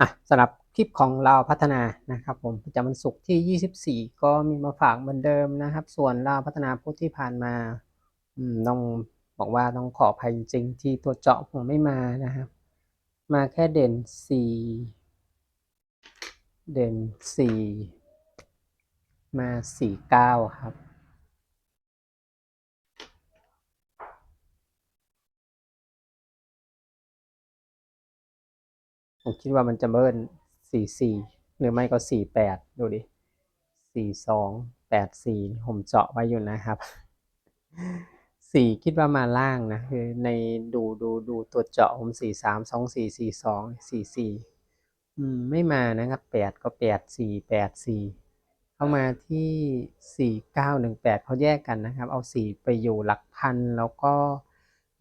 อะสำหรับคลิปของเราพัฒนานะครับผมประจำวันศุกร์ที่ 24 ก็มีมาฝากเหมือนเดิมนะครับ ส่วนเราพัฒนาพุธที่ผ่านมาอืมต้องบอกว่าต้องขออภัยจริงที่ตัวเจาะผมไม่มานะครับ มาแค่เด่น 4 เด่น 4 มา 49 ครับ ผมคิดว่ามันจะเบิ้ลสี่สี่หรือไม่ก็สี่แปดดูดิสี่สองแปดสี่ผมเจาะไว้อยู่นะครับสี่คิดว่ามาล่างนะคือในดูดูดูตัวเจาะผมสี่สามสองสี่สี่สองสี่สี่อืมไม่มานะครับแปดก็แปดสี่แปดสี่เข้ามาที่สี่เก้าหนึ่งแปดเขาแยกกันนะครับ เอาสี่ไปอยู่หลักพันแล้วก็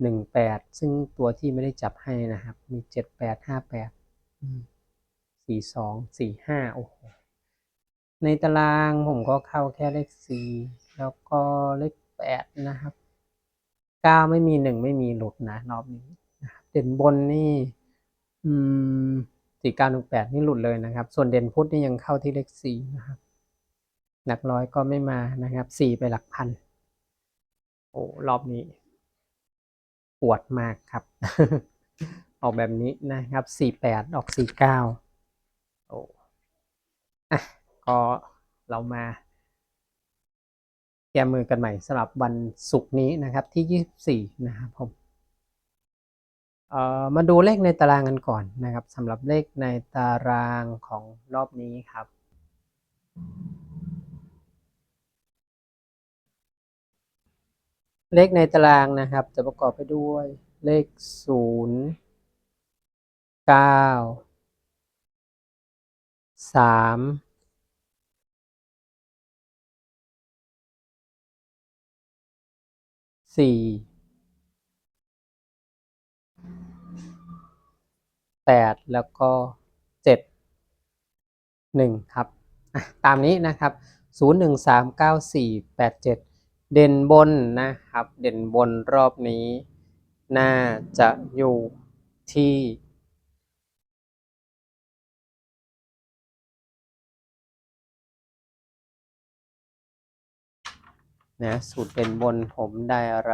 หนึ่งแปดซึ่งตัวที่ไม่ได้จับให้นะครับ มีเจ็ดแปดห้าแปด สี่สองสี่ห้าโอ้โหในตารางผมก็เข้าแค่เลขสี่แล้วก็เลขแปดนะครับเก้าไม่มีหนึ่งไม่มีหลุดนะรอบนี้นะครับเด่นบนนี่ อืมสี่เก้าหนึ่งแปดนี่หลุดเลยนะครับ ส่วนเด่นพุทธนี่ยังเข้าที่เลขสี่นะครับ หลักร้อยก็ไม่มานะครับสี่ไปหลักพันโอ้รอบนี้ ปวดมากครับ ออกแบบนี้นะครับ 48 ออก 49 โอ้อะก็เรามาแก้มือกันใหม่สำหรับวันศุกร์นี้นะครับที่ 24 นะครับผมเอ่อมาดูเลขในตารางกันก่อนนะครับสำหรับเลขในตารางของรอบนี้ครับเลขในตารางนะครับ จะประกอบไปด้วยเลขศูนย์ เก้าสามสี่แปดแล้วก็เจ็ดหนึ่งครับตามนี้นะครับศูนย์หนึ่งสามเก้าสี่แปดเจ็ดเด่นบนนะครับ เด่นบนรอบนี้ น่าจะอยู่ที่ นะสูตรเด่นบนผมได้อะไร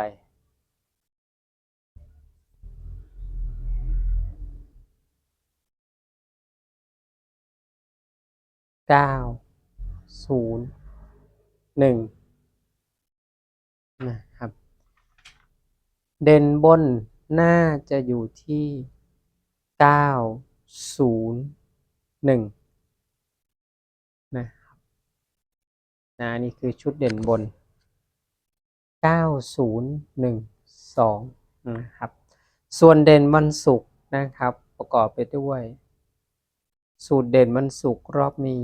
เก้าศูนย์หนึ่งนะครับ เด่นบนน่าจะอยู่ที่เก้าศูนย์หนึ่งนะครับนะนี่คือชุดเด่นบน เก้าศูนย์หนึ่งสองนะครับ ส่วนเด่นวันศุกร์นะครับ ประกอบไปด้วย สูตรเด่นวันศุกร์รอบนี้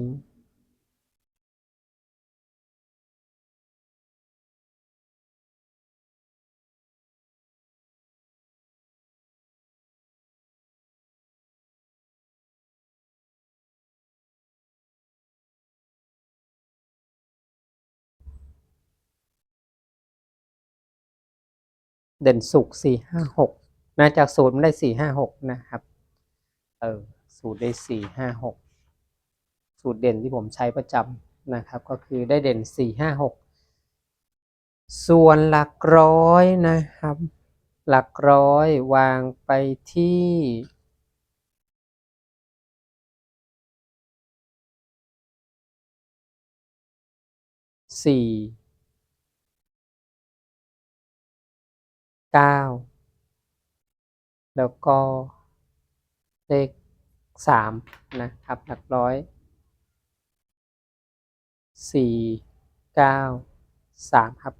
เด่นสุกสี่ห้าหกนะจากสูตรมันได้สี่ห้าหกนะครับ เออสูตรได้สี่ห้าหกสูตรเด่นที่ผมใช้ประจำนะครับ ก็คือได้เด่นสี่ห้าหกส่วนหลักร้อยนะครับ หลักร้อยวางไปที่สี่ ก้าแล้วก็เลขสามนะครับหลักร้อยสี่เก้าสามครับ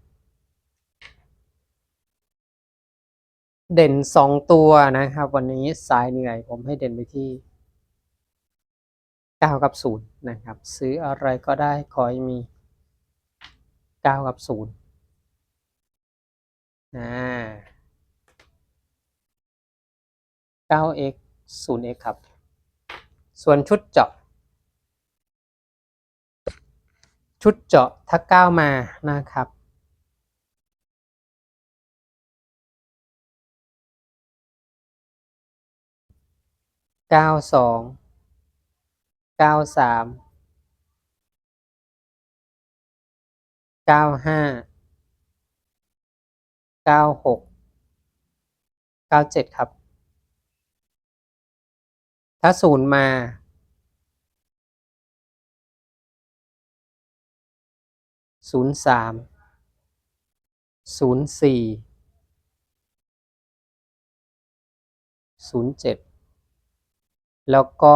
เด่นสองตัวนะครับ วันนี้สายเหนื่อยผมให้เด่นไปที่เก้ากับศูนย์นะครับ ซื้ออะไรก็ได้ขอให้มีเก้ากับศูนย์อ่า 9x 0x ครับ ส่วนชุดเจาะ ชุดเจาะถ้า 9 มานะครับ92เก้าสามเก้าห้าเก้าหกเก้าเจ็ดครับ ถ้าศูนย์มา ศูนย์สาม ศูนย์สี่ ศูนย์เจ็ด แล้วก็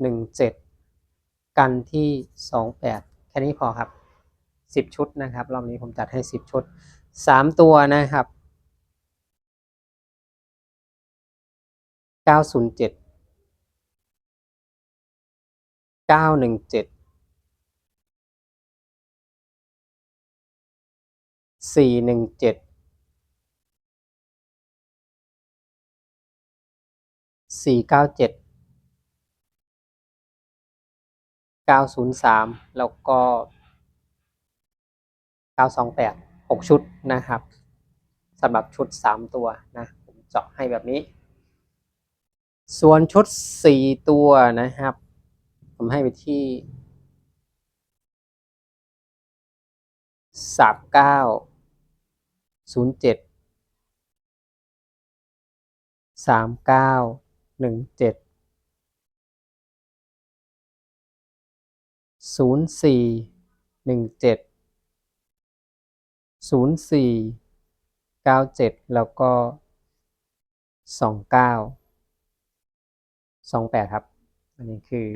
หนึ่งเจ็ด กันที่สองแปด แค่นี้พอครับสิบชุดนะครับ รอบนี้ผมจัดให้สิบชุดสามตัวนะครับ เก้าศูนย์เจ็ดเก้าหนึ่งเจ็ดสี่หนึ่งเจ็ดสี่เก้าเจ็ดเก้าศูนย์สามแล้วก็เก้าสองแปดหกชุดนะครับสำหรับชุดสามตัวนะ ผมเจาะให้แบบนี้ ส่วนชุดสี่ตัวนะครับ ผมให้ไปที่สามเก้าศูนย์เจ็ดสามเก้าหนึ่งเจ็ดศูนย์สี่หนึ่งเจ็ดศูนย์สี่เก้าเจ็ดแล้วก็สองเก้า สองแปดครับ อันนี้คือ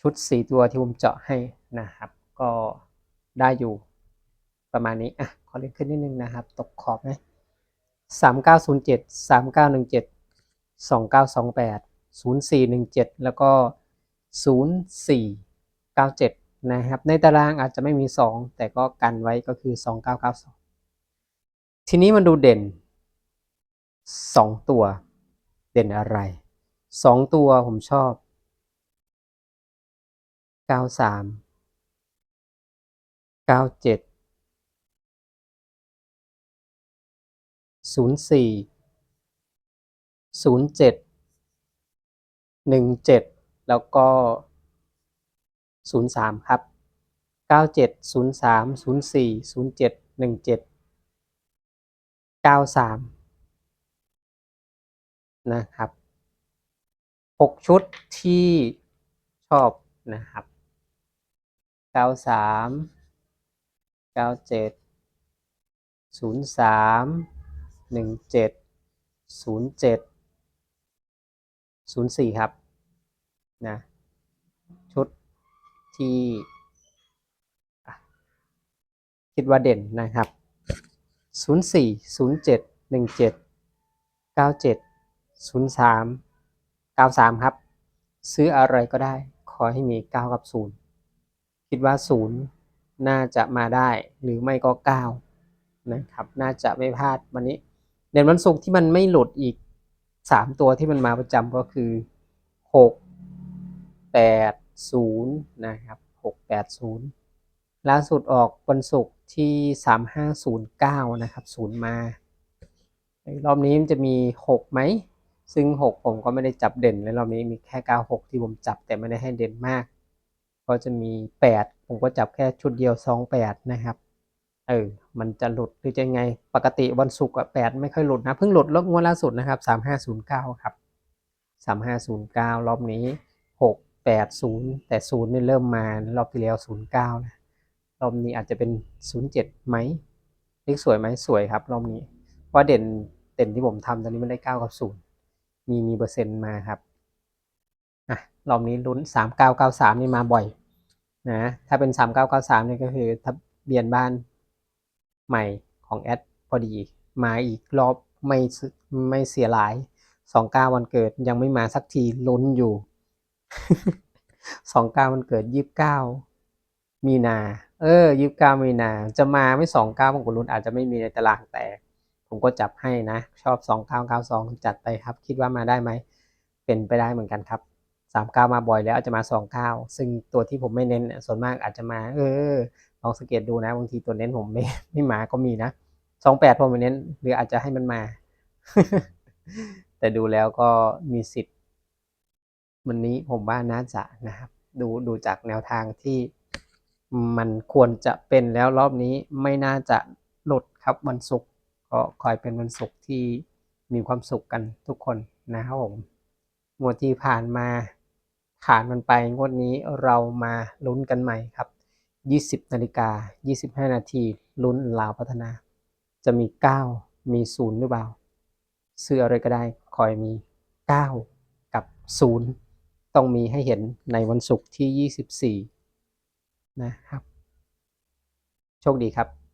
ชุดสี่ตัวที่ผมเจาะให้นะครับ ก็ได้อยู่ประมาณนี้ อะ ขอเล่นขึ้นนิดนึงนะครับ ตกขอบนะสามเก้าศูนย์เจ็ดสามเก้าหนึ่งเจ็ดสองเก้าสองแปดศูนย์สี่หนึ่งเจ็ดแล้วก็ศูนย์สี่เก้าเจ็ดนะครับ ในตารางอาจจะไม่มีสองแต่ก็กันไว้ก็คือสองเก้าเก้าสองทีนี้มันดูเด่นสองตัวเด่นอะไร สองตัวผมชอบเก้าสามเก้าเจ็ดศูนย์สี่ศูนย์เจ็ดหนึ่งเจ็ดแล้วก็ศูนย์สามครับเก้าเจ็ดศูนย์สามศูนย์สี่ศูนย์เจ็ดหนึ่งเจ็ดเก้าสามนะครับ หกชุดที่ชอบนะครับเก้าสามเก้าเจ็ดศูนย์สามหนึ่งเจ็ดศูนย์เจ็ดศูนย์สี่ครับนะชุดที่คิดว่าเด่นนะครับศูนย์สี่ศูนย์เจ็ดหนึ่งเจ็ดเก้าเจ็ดศูนย์สาม เก้าสามครับ ซื้ออะไรก็ได้ ขอให้มีเก้ากับศูนย์คิดว่าศูนย์น่าจะมาได้หรือไม่ก็เก้านะครับ น่าจะไม่พลาดวันนี้ เด่นวันศุกร์ที่มันไม่หลุดอีกสามตัวที่มันมาประจำก็คือหกแปดศูนย์นะครับหกแปดศูนย์ล่าสุดออกวันศุกร์ที่สามห้าศูนย์เก้านะครับศูนย์มา รอบนี้มันจะมีหกไหม ซึ่ง 6 ผมก็ไม่ได้จับเด่นในรอบนี้มีแค่ 96 ที่ผมจับแต่ไม่ได้ให้เด่นมาก ก็จะมี 8 ผมก็จับแค่ชุดเดียว 28 นะครับ เออ มันจะหลุดหรือจะไง ปกติวันศุกร์อะ8ไม่ค่อยหลุดนะ เพิ่งหลุดรอบงวดล่าสุดนะครับ 3509 ครับ 3509 รอบนี้ 680 แต่ 0 นี่เริ่มมารอบที่แล้ว 09 นะ รอบนี้อาจจะเป็น 07 ไหมเลขสวยไหมสวยครับ รอบนี้เพราะเด่นเด่นที่ผมทำตอนนี้มันได้ 9 กับ 0 มีมีเปอร์เซ็นต์มาครับอะรอบนี้ลุ้นสามเก้าเก้าสามนี่มาบ่อยนะถ้าเป็นสามเก้าเก้าสามนี่ก็คือทะเบียนบ้านใหม่ของแอดพอดี มาอีกรอบไม่ไม่เสียหลายสองเก้าวันเกิดยังไม่มาสักทีลุ้นอยู่สองเก้าวันเกิดยี่สิบเก้ามีนา เออยี่สิบเก้ามีนา จะมาไม่สองเก้าบางคนลุ้นอาจจะไม่มีในตารางแต่ ผมก็จับให้นะ ชอบ 2992 จัดไปครับ คิดว่ามาได้ไหม เป็นไปได้เหมือนกันครับ 39 มาบ่อยแล้วอาจจะมา 29 ซึ่งตัวที่ผมไม่เน้นส่วนมากอาจจะมา เออ ลองสังเกตดูนะ บางทีตัวเน้นผมไม่ไม่มาก็มีนะ 28 ผมไม่เน้น หรืออาจจะให้มันมา แต่ดูแล้วก็มีสิทธิ์ วันนี้ผมว่าน่าจะนะครับ ดูดูจากแนวทางที่มันควรจะเป็นแล้วรอบนี้ไม่น่าจะหลุดครับวันศุกร์ ก็คอยเป็นวันศุกร์ที่มีความสุขกันทุกคนนะครับผมงวดที่ผ่านมาผ่านมันไปงวดนี้เรามาลุ้นกันใหม่ครับ 20นาฬิกา25 นาทีลุ้นลาวพัฒนา จะมี 9 มี 0 หรือเปล่าซื้ออะไรก็ได้คอยมี 9 กับ 0 ต้องมีให้เห็นในวันศุกร์ที่ 24 นะครับ โชคดีครับ